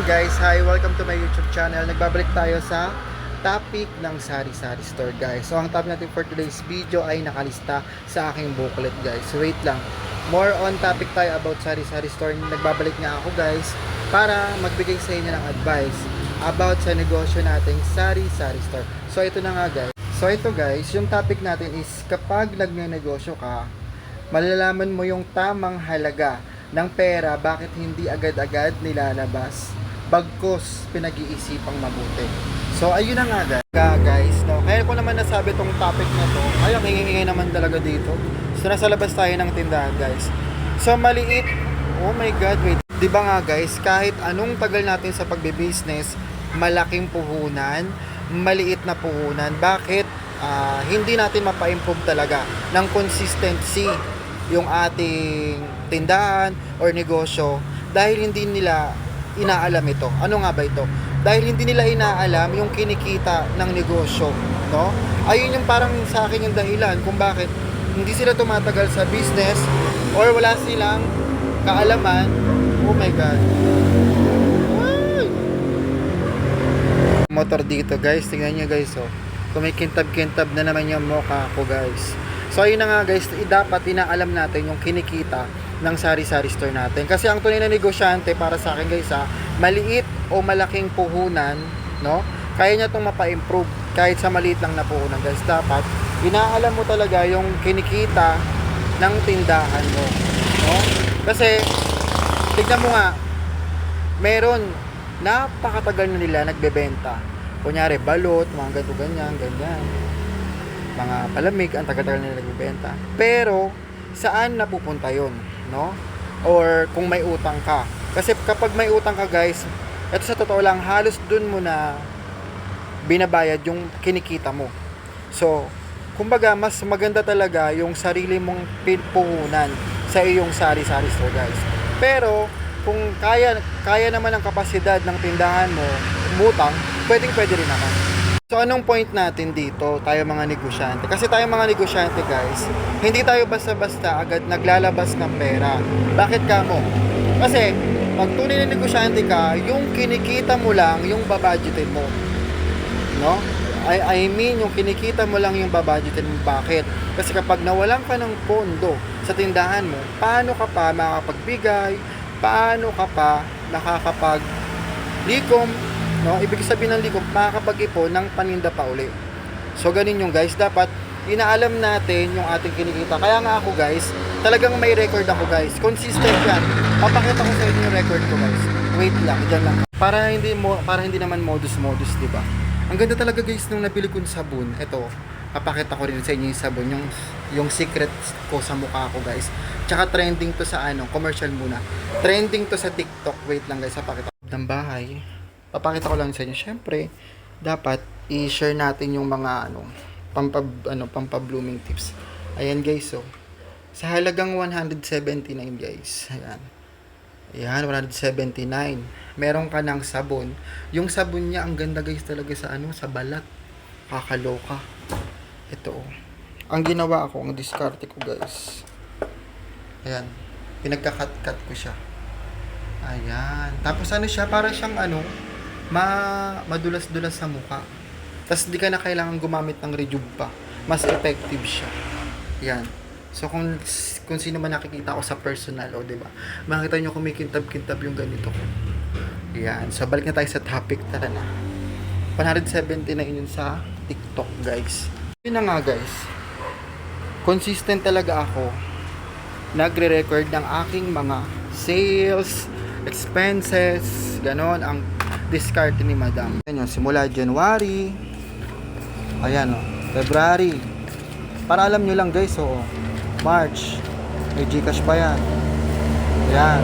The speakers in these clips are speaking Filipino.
ayan guys, hi, welcome to my YouTube channel. Nagbabalik tayo sa topic ng Sari Sari Store guys. So ang topic natin for today's video ay nakalista sa aking booklet guys. So wait lang. More on topic tayo about Sari Sari Store. Nagbabalik nga ako guys para magbigay sa inyo ng advice about sa negosyo nating Sari Sari Store. So ito na nga guys. So ito guys, yung topic natin is kapag nagnenegosyo ka, malalaman mo yung tamang halaga ng pera bakit hindi agad-agad nilalabas bagkos pinag-iisipang mabuti. So ayun na nga guys. No. Kaya ko naman nasabi tong topic na to. Ay, ang ingay naman talaga dito. So nasa labas tayo ng tindahan, guys. So maliit. Oh my god, wait. 'Di ba nga guys, kahit anong tagal natin sa pagbe-business, malaking puhunan, maliit na puhunan. Bakit ah, hindi natin mapa-improve talaga ng consistency yung ating tindahan or negosyo dahil hindi nila inaalam ito. Ano nga ba ito? Dahil hindi nila inaalam yung kinikita ng negosyo, no? Ayun yung parang sa akin yung dahilan kung bakit hindi sila tumatagal sa business or wala silang kaalaman. Oh my god. Ay! Motor dito, guys. Tingnan niyo, guys, oh. Kumikintab-kintab na naman yung mukha ko, guys. So ayun na nga guys, dapat inaalam natin yung kinikita ng sari-sari store natin. Kasi ang tunay na negosyante para sa akin guys ha, maliit o malaking puhunan, no? Kaya niya itong mapa-improve kahit sa maliit lang na puhunan guys. Dapat inaalam mo talaga yung kinikita ng tindahan mo, no? Kasi tignan mo nga, meron napakatagal na nila nagbebenta. Kunyari balot, mga ganito ganyan, ganyan mga palamig, ang tagal-tagal nila nagbebenta. Pero, saan napupunta yon no? Or kung may utang ka. Kasi kapag may utang ka guys, ito sa totoo lang, halos dun mo na binabayad yung kinikita mo. So, kumbaga, mas maganda talaga yung sarili mong puhunan sa iyong sari-sari store guys. Pero, kung kaya kaya naman ang kapasidad ng tindahan mo, umutang, pwedeng pwede rin naman. So anong point natin dito, tayo mga negosyante? Kasi tayo mga negosyante guys, hindi tayo basta-basta agad naglalabas ng pera. Bakit ka mo? Kasi pag tunay na negosyante ka, yung kinikita mo lang, yung babudgetin mo. No? I, I mean, yung kinikita mo lang yung babudgetin mo. Bakit? Kasi kapag nawalan ka ng pondo sa tindahan mo, paano ka pa makakapagbigay? Paano ka pa nakakapag likom no? Ibig sabihin ng likom, makakapag-ipon ng paninda pa uli. So, ganun yung guys. Dapat, inaalam natin yung ating kinikita. Kaya nga ako guys, talagang may record ako guys. Consistent yan. Papakita ko sa inyo yung record ko guys. Wait lang, dyan lang. Para hindi mo para hindi naman modus-modus, 'di ba? Ang ganda talaga guys nung nabili kong sabon. Ito, papakita ko rin sa inyo yung sabon, yung yung secret ko sa mukha ko guys. Tsaka trending to sa ano, commercial muna. Trending to sa TikTok. Wait lang guys, papakita ko ng bahay papakita ko lang sa inyo. Syempre, dapat i-share natin yung mga ano, pampab ano, pampablooming tips. Ayan guys, so sa halagang 179 guys. Ayan. Ayan, 179. Meron ka ng sabon. Yung sabon niya, ang ganda guys talaga sa ano, sa balat. Kakaloka. Ito oh. Ang ginawa ko, ang diskarte ko guys. Ayan. Pinagkakat-kat ko siya. Ayan. Tapos ano siya, para siyang ano, ma madulas-dulas sa mukha. Tapos di ka na kailangan gumamit ng rejuve pa. Mas effective siya. Yan. So kung kung sino man nakikita ko sa personal, o 'di ba? Makita niyo kumikintab-kintab yung ganito ko. Yan. So balik na tayo sa topic tara na. 179 yun sa TikTok, guys. Yun na nga, guys. Consistent talaga ako nagre-record ng aking mga sales, expenses, ganon ang discard ni Madam. Ayan yun, simula January, ayan o, February. Para alam nyo lang guys, o, March, may Gcash pa yan. Ayan,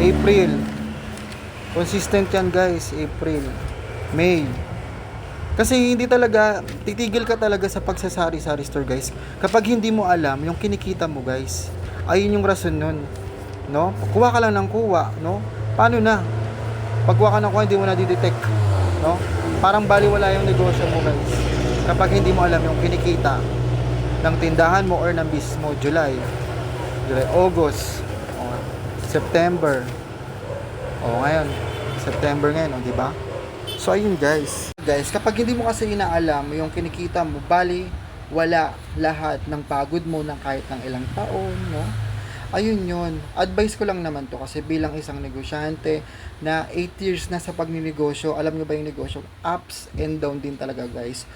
April, consistent yan guys, April, May. Kasi hindi talaga, titigil ka talaga sa pagsasari-sari store guys. Kapag hindi mo alam yung kinikita mo guys, ayun yung rason nun. No? Kuha ka lang ng kuha, no? Paano na? Pagkuha ka ng kuha, hindi mo na didetect. No? Parang baliwala yung negosyo mo guys. Kapag hindi mo alam yung kinikita ng tindahan mo or ng business mo, July, July, August, o, September, o ngayon, September ngayon, oh, di ba? So ayun guys. Guys, kapag hindi mo kasi inaalam yung kinikita mo, bali wala lahat ng pagod mo ng kahit ng ilang taon, no? Ayun yun. Advice ko lang naman to kasi bilang isang negosyante na 8 years na sa pagninegosyo, alam nyo ba yung negosyo? Ups and down din talaga guys.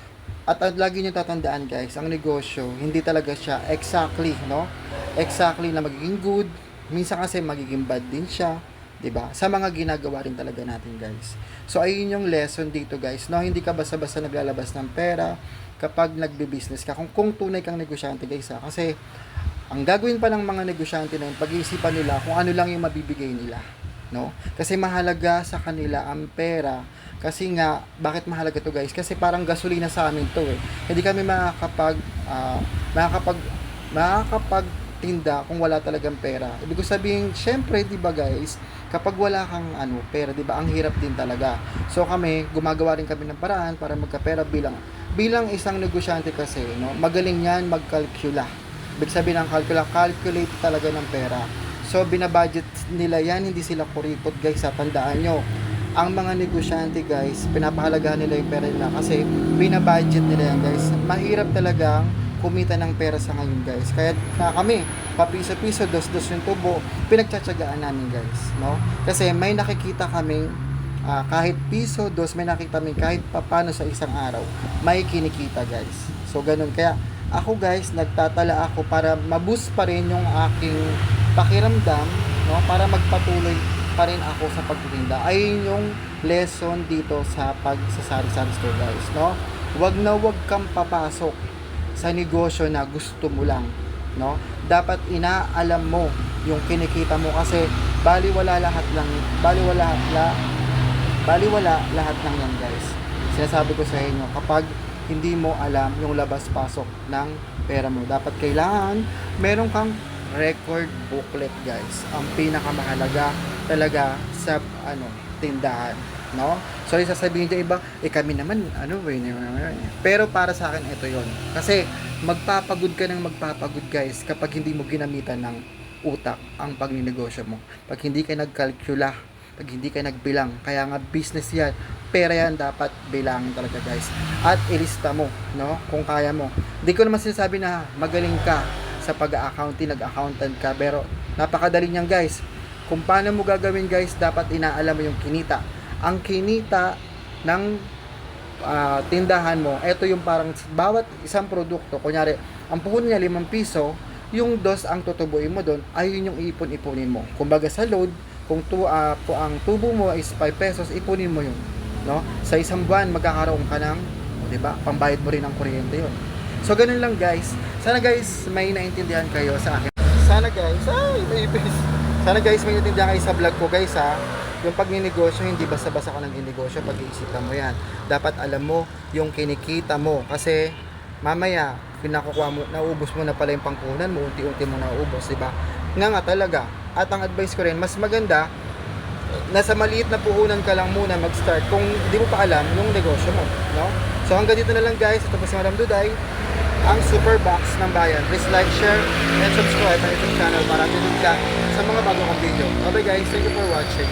At at lagi nyo tatandaan guys, ang negosyo, hindi talaga siya exactly, no? Exactly na magiging good. Minsan kasi magiging bad din siya. 'di ba? Sa mga ginagawa rin talaga natin, guys. So ayun yung lesson dito, guys. No, hindi ka basta-basta naglalabas ng pera kapag nagbe-business ka. Kung kung tunay kang negosyante, guys, ha? Kasi ang gagawin pa ng mga negosyante na yun, pag-iisipan nila kung ano lang yung mabibigay nila, no? Kasi mahalaga sa kanila ang pera. Kasi nga, bakit mahalaga to guys? Kasi parang gasolina sa amin to eh. Hindi kami makakapag, ah, makakapag, makakapag tinda kung wala talagang pera. Ibig sabihin, syempre, 'di ba guys, kapag wala kang ano, pera, 'di ba, ang hirap din talaga. So kami, gumagawa rin kami ng paraan para magkapera bilang bilang isang negosyante kasi, no, magaling 'yan magkalkula. Ibig sabihin ng calcula, calculate talaga ng pera. So binabudget nila 'yan, hindi sila kuripot, guys, sa tandaan nyo. Ang mga negosyante, guys, pinapahalagahan nila yung pera nila kasi binabudget nila yan, guys. Mahirap talagang kumita ng pera sa ngayon guys. Kaya na kami, papiso-piso, dos-dos yung tubo, pinagtsatsagaan namin guys. No? Kasi may nakikita kaming ah, kahit piso, dos, may nakita kami kahit papano sa isang araw, may kinikita guys. So ganun. Kaya ako guys, nagtatala ako para maboost pa rin yung aking pakiramdam, no? Para magpatuloy pa rin ako sa pagtitinda. Ayun yung lesson dito sa pag sa sari-sari store guys, no? Wag na wag kang papasok sa negosyo na gusto mo lang, no? Dapat inaalam mo yung kinikita mo kasi baliwala lahat lang, baliwala la, baliwala lahat ng yan, guys. Sinasabi ko sa inyo, kapag hindi mo alam yung labas-pasok ng pera mo, dapat kailangan meron kang record booklet, guys. Ang pinakamahalaga talaga sa ano, tindahan, no? So, sasabihin niyo iba, eh kami naman, ano, eh, pero para sa akin, ito yon Kasi, magpapagod ka ng magpapagod, guys, kapag hindi mo ginamitan ng utak ang pagninegosyo mo. Pag hindi ka nagkalkula, pag hindi ka nagbilang, kaya nga business yan, pera yan dapat bilangin talaga, guys. At ilista mo, no? Kung kaya mo. Hindi ko naman sinasabi na magaling ka sa pag-accounting, nag-accountant ka, pero napakadali niyan, guys. Kung paano mo gagawin, guys, dapat inaalam mo yung kinita ang kinita ng ah, tindahan mo, ito yung parang bawat isang produkto, kunyari, ang puhunan niya 5 piso, yung dos ang tutubuin mo doon, ayun yung ipon-ipunin mo. Kumbaga sa load, kung tu, ah, po ang tubo mo is 5 pesos, ipunin mo yun. No? Sa isang buwan, magkakaroon ka ng, o, di ba, pambayad mo rin ng kuryente yun. So, ganun lang guys. Sana guys, may naintindihan kayo sa akin. Sana guys, ay, ipis. Sana guys, may naintindihan kayo sa vlog ko guys ha yung pagninegosyo, hindi basta-basta ka nagninegosyo, pag-iisipan mo yan. Dapat alam mo yung kinikita mo. Kasi mamaya, pinakukuha mo, naubos mo na pala yung pangkunan mo, unti-unti mo naubos, di ba? Nga nga talaga. At ang advice ko rin, mas maganda, nasa maliit na puhunan ka lang muna mag-start kung hindi mo pa alam yung negosyo mo. No? So hanggang dito na lang guys. Ito po si Madam Duday, ang Super Box ng Bayan. Please like, share, and subscribe sa YouTube channel para updated ka sa mga bagong video. Okay guys, thank you for watching.